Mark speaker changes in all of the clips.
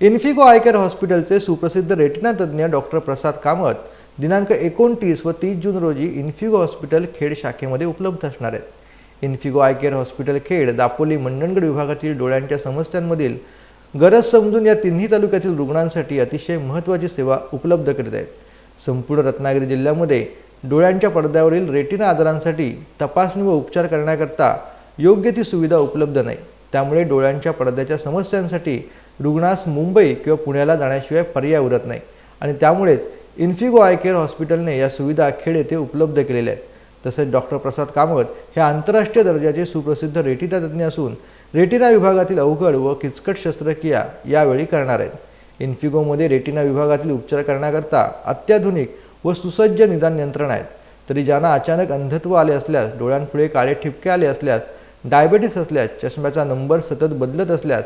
Speaker 1: इन्फिगो आयकेअर हॉस्पिटलचे सुप्रसिद्ध रेटिना तज्ज्ञ डॉक्टर प्रसाद कामत दिनांक एकोणतीस व तीस जून रोजी इन्फिगो हॉस्पिटल खेड शाखेमध्ये उपलब्ध असणार आहेत. Infigo eye care hospital Khed Dapoli Mandangad विभागातील डोळ्यांच्या समस्यांमधील गरज समजून या तिन्ही तालुक्यातील रुग्णांसाठी अतिशय महत्त्वाची सेवा उपलब्ध करीत आहेत. संपूर्ण रत्नागिरी जिल्ह्यामध्ये डोळ्यांच्या पडद्यावरील रेटिना आजारांसाठी तपासणी व उपचार करण्याकरता योग्य ती सुविधा उपलब्ध नाही. त्यामुळे डोळ्यांच्या पडद्याच्या समस्यांसाठी रुग्णास मुंबई किंवा पुण्याला जाण्याशिवाय पर्याय उरत नाही. आणि त्यामुळेच इन्फिगो आय केअर हॉस्पिटलने या सुविधा खेड येथे उपलब्ध केलेल्या आहेत. तसेच डॉक्टर प्रसाद कामत हे आंतरराष्ट्रीय दर्जाचे सुप्रसिद्ध रेटिना तज्ज्ञ असून रेटिना विभागातील अवघड व किचकट शस्त्रक्रिया यावेळी करणार आहेत. इन्फिगोमध्ये रेटिना विभागातील उपचार करण्याकरता अत्याधुनिक व सुसज्ज निदान यंत्रणा आहेत. तरी ज्यांना अचानक अंधत्व आले असल्यास डोळ्यांपुढे काळे ठिपके आले असल्यास डायबेटीस असल्यास चष्म्याचा नंबर सतत बदलत असल्यास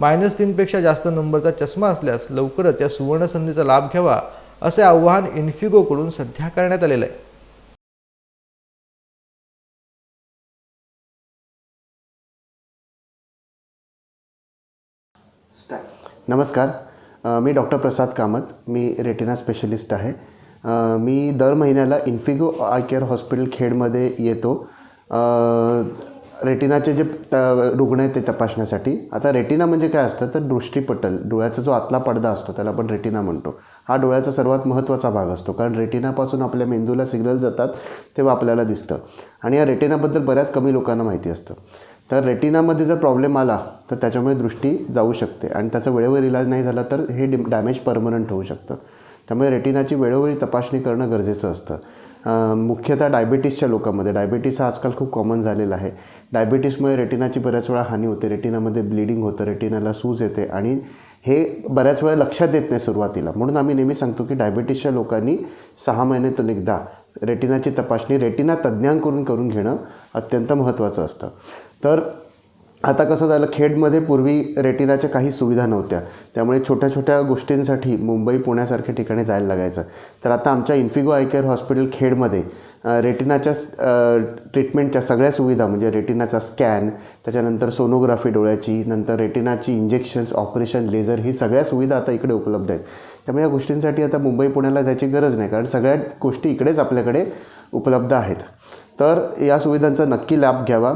Speaker 1: मायनस तीनपेक्षा जास्त नंबरचा चष्मा असल्यास लवकरच या सुवर्ण संधीचा लाभ घ्यावा असे आव्हान इन्फिगोकडून सध्या करण्यात आलेलं आहे.
Speaker 2: नमस्कार. मी डॉक्टर प्रसाद कामत मी रेटिना स्पेशलिस्ट आहे. मी दर महिन्याला इन्फिगो आय केअर हॉस्पिटल खेडमध्ये येतो. रेटिनाचे जे त रुग्ण आहेत ते तपासण्यासाठी. आता रेटिना म्हणजे काय असतं? तर दृष्टीपटल. डोळ्याचा जो आतला पडदा असतो त्याला आपण रेटिना म्हणतो. हा डोळ्याचा सर्वात महत्त्वाचा भाग असतो. कारण रेटिनापासून आपल्या मेंदूला सिग्नल जातात तेव्हा आपल्याला दिसतं. आणि या रेटिनाबद्दल बऱ्याच कमी लोकांना माहिती असतं. तर रेटिनामध्ये जर प्रॉब्लेम आला तर त्याच्यामुळे दृष्टी जाऊ शकते. आणि त्याचा वेळेवर इलाज नाही झाला तर हे डि डॅमेज परमनंट होऊ शकतं. त्यामुळे रेटिनाची वेळोवेळी तपासणी करणं गरजेचं असतं. मुख्यतः डायबिटीसच्या लोकांमध्ये. डायबिटीस हा आजकाल खूप कॉमन झालेला आहे. डायबिटीसमुळे रेटिनाची बऱ्याच वेळा हानी होते. रेटिनामध्ये ब्लिडिंग होतं रेटिनाला सूज येते आणि हे बऱ्याच वेळा लक्षात येत नाही सुरुवातीला. म्हणून आम्ही नेहमी सांगतो की डायबिटीसच्या लोकांनी सहा महिन्यातून एकदा रेटिनाची तपासणी रेटिना तज्ज्ञांकडून करून घेणं अत्यंत महत्त्वाचं असतं. तर आता कसं झालं खेडमध्ये पूर्वी रेटिनाच्या काही सुविधा नव्हत्या. त्यामुळे छोट्या छोट्या गोष्टींसाठी मुंबई पुण्यासारख्या ठिकाणी जायला लागायचं. तर आता आमच्या इन्फिगो आय केअर हॉस्पिटल खेडमध्ये रेटिनाच्या ट्रीटमेंटच्या सगळ्या सुविधा म्हणजे रेटिनाचा स्कॅन त्याच्यानंतर सोनोग्राफी डोळ्याची नंतर रेटिनाची इंजेक्शन्स ऑपरेशन लेझर ही सगळ्या सुविधा आता इकडे उपलब्ध आहेत. त्यामुळे या गोष्टींसाठी आता मुंबई पुण्याला जायची गरज नाही कारण सगळ्या गोष्टी इकडेच आपल्याकडे उपलब्ध आहेत. तर या सुविधांचा नक्की लाभ घ्यावा.